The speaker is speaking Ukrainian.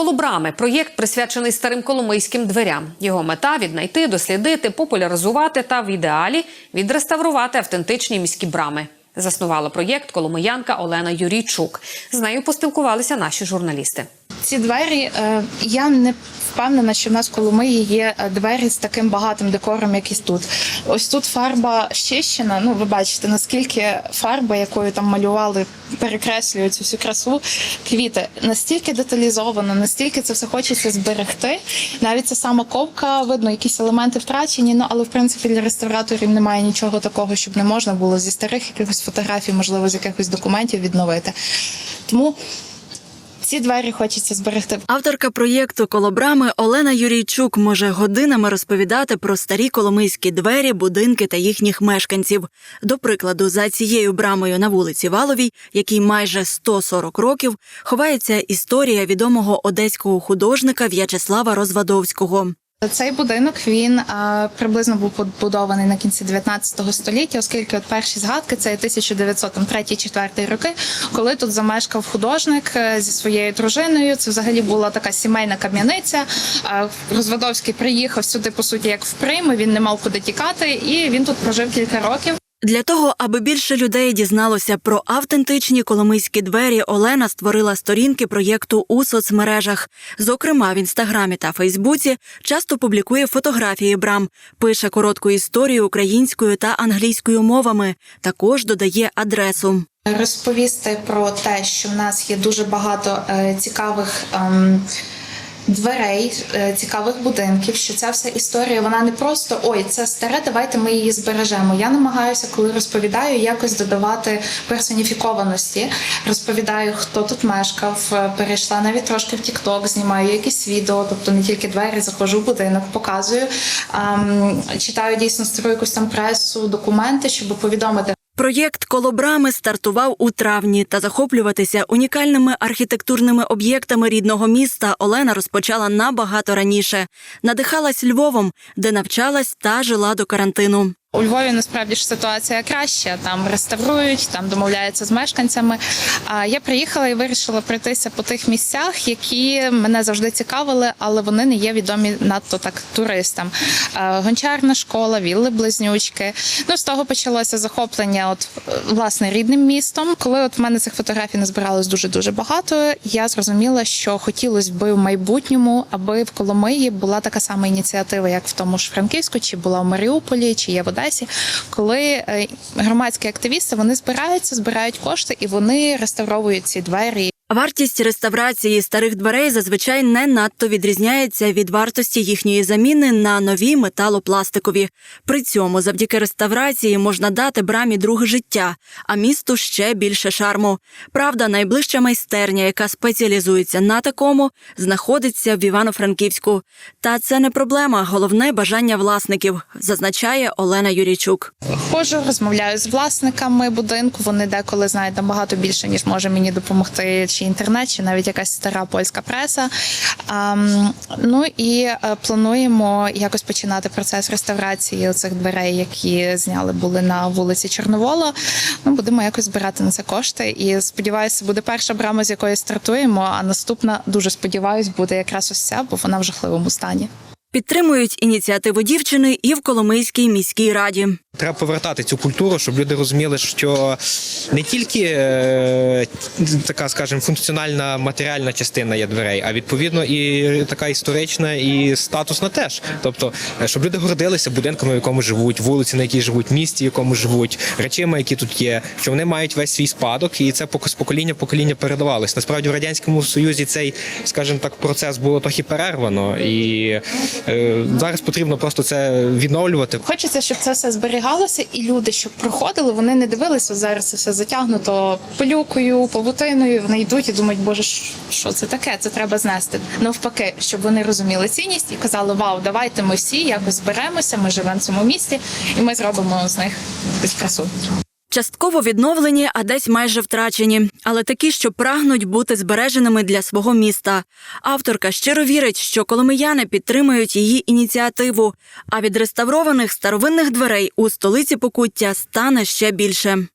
Колобрами проєкт присвячений старим коломийським дверям. Його мета віднайти, дослідити, популяризувати та в ідеалі відреставрувати автентичні міські брами. Заснувала проєкт коломиянка Олена Юрійчук. З нею поспілкувалися наші журналісти. Ці двері е, я не впевнена, що в нас в Коломиї є е, двері з таким багатим декором, як і тут. Ось тут фарба щищена. Ну, ви бачите, наскільки фарба, якою там малювали, перекреслює цю всю красу. Квіти настільки деталізовано, настільки це все хочеться зберегти. Навіть ця сама ковка, видно, якісь елементи втрачені. Ну але в принципі для реставраторів немає нічого такого, щоб не можна було зі старих якихось фотографій, можливо, з якихось документів відновити. Тому. Ці двері хочеться зберегти. Авторка проєкту Колобрами Олена Юрійчук може годинами розповідати про старі коломийські двері, будинки та їхніх мешканців. До прикладу, за цією брамою на вулиці Валовій, якій майже 140 років, ховається історія відомого одеського художника В'ячеслава Розвадовського. Цей будинок він а, приблизно був побудований на кінці 19 століття, оскільки от перші згадки це 1903-4 роки, коли тут замешкав художник е, зі своєю дружиною. Це взагалі була така сімейна кам'яниця. А, Розвадовський приїхав сюди, по суті, як в Прим. Він не мав куди тікати, і він тут прожив кілька років. Для того, аби більше людей дізналося про автентичні коломийські двері, Олена створила сторінки проєкту у соцмережах. Зокрема, в інстаграмі та Фейсбуці часто публікує фотографії брам, пише коротку історію українською та англійською мовами. Також додає адресу. Розповісти про те, що в нас є дуже багато е, цікавих. ем, Дверей е, цікавих будинків, що ця вся історія вона не просто ой, це старе, давайте ми її збережемо. Я намагаюся, коли розповідаю, якось додавати персоніфікованості. Розповідаю, хто тут мешкав, е, перейшла навіть трошки в TikTok, знімаю якісь відео, тобто не тільки двері, заходжу в будинок, показую. Читаю дійсно стару якусь там пресу, документи, щоб повідомити, Проєкт Колобрами стартував у травні та захоплюватися унікальними архітектурними об'єктами рідного міста Олена розпочала набагато раніше. Надихалась Львовом, де навчалась та жила до карантину. У Львові насправді ж ситуація краща. Там реставрують, там домовляються з мешканцями. А я приїхала і вирішила пройтися по тих місцях, які мене завжди цікавили, але вони не є відомі надто так туристам. Гончарна школа, вілли близнючки. Ну з того почалося захоплення, от власне рідним містом. Коли от в мене цих фотографій назбиралось дуже дуже багато, я зрозуміла, що хотілося би в майбутньому, аби в Коломиї була така сама ініціатива, як в тому ж Франківську, чи була в Маріуполі, чи є в Одесі, коли е, громадські активісти вони збираються, збирають кошти і вони реставровують ці двері. Вартість реставрації старих дверей зазвичай не надто відрізняється від вартості їхньої заміни на нові металопластикові. При цьому завдяки реставрації можна дати брамі друге життя, а місту ще більше шарму. Правда, найближча майстерня, яка спеціалізується на такому, знаходиться в Івано-Франківську. Та це не проблема, головне бажання власників, зазначає Олена Юрійчук. Ходжу, розмовляю з власниками будинку. Вони деколи знають набагато більше, ніж може мені допомогти чи інтернет, чи навіть якась стара польська преса. Ну і е, плануємо якось починати процес реставрації цих дверей, які зняли були на вулиці Чорновола. Ну будемо якось збирати на це кошти. І сподіваюся, буде перша брама, з якої стартуємо. А наступна дуже сподіваюся, буде якраз ось ця, бо вона в жахливому стані. Підтримують ініціативу дівчини і в Коломийській міській раді. Треба повертати цю культуру, щоб люди розуміли, що не тільки е, така, скажімо, функціональна матеріальна частина є дверей, а відповідно і така історична і статусна теж. Тобто, е, щоб люди гордилися будинками, в якому живуть, вулиці, на якій живуть, місті, якому живуть, речима, які тут є, що вони мають весь свій спадок, і це з покоління в покоління передавалось. Насправді в радянському союзі цей, скажімо так, процес було трохи перервано, і зараз потрібно просто це відновлювати. Хочеться, щоб це все зберігалося, і люди, щоб проходили, вони не дивилися зараз все затягнуто пилюкою, павутиною. Вони йдуть і думають, боже, що це таке? Це треба знести. Навпаки, щоб вони розуміли цінність і казали: Вау, давайте ми всі якось зберемося. Ми живемо в цьому місті, і ми зробимо з них якусь красу. Частково відновлені, а десь майже втрачені, але такі, що прагнуть бути збереженими для свого міста. Авторка щиро вірить, що коломияни підтримують її ініціативу. А від реставрованих старовинних дверей у столиці Покуття стане ще більше.